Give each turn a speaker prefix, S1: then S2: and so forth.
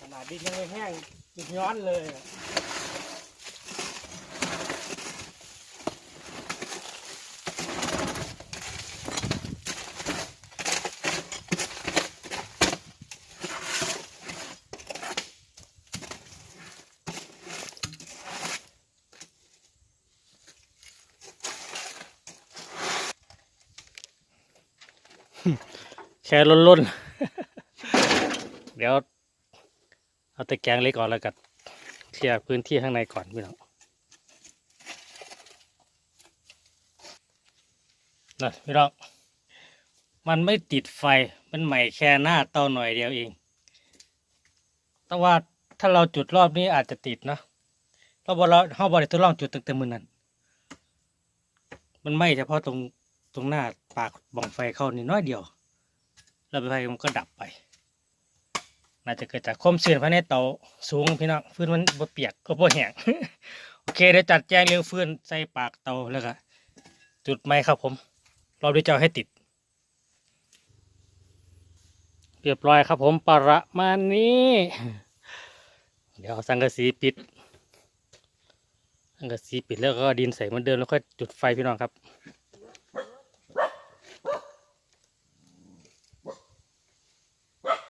S1: ขนาดดินยังไม่แห้งจุดย้อนเลยอะ ค่ล้นๆ เดี๋ยว เอาตะแกรงเล็กก่อนแล้วกันเคลียร์พื้นที่ข้างในก่อนพี่น้องนะพี่น้อง มันไม่ติดไฟ มันใหม่แค่หน้าเตาหน่อยเดียวเองแต่ว่าถ้าเราจุดรอบนี้อาจจะติดเนะเราบอเราเราบอได้ทดลองจุดตั้งแต่มือนั้น มันไหม้เฉพาะตรงตรงหน้าปากบ่องไฟเข้านี่น้อยเดียว แล้วไฟมันก็ดับไป น่าจะเกิดจากความเสื่อมภายในเตาสูงพี่น้องฟืนมันบ่เปียกก็บ่แห้งโอเคเดี๋ยวจัดแจงเรื่องฟืนใส่ปากเตาแล้วก็จุดไม้ครับผม รอบนี้จะเอาให้ติด เรียบร้อยครับผมประมาณนี้ เดี๋ยวเอาสังกะสีปิดสังกะสีปิดแล้วก็ดินใส่เหมือนเดิมแล้วค่อยจุดไฟพี่น้องครับ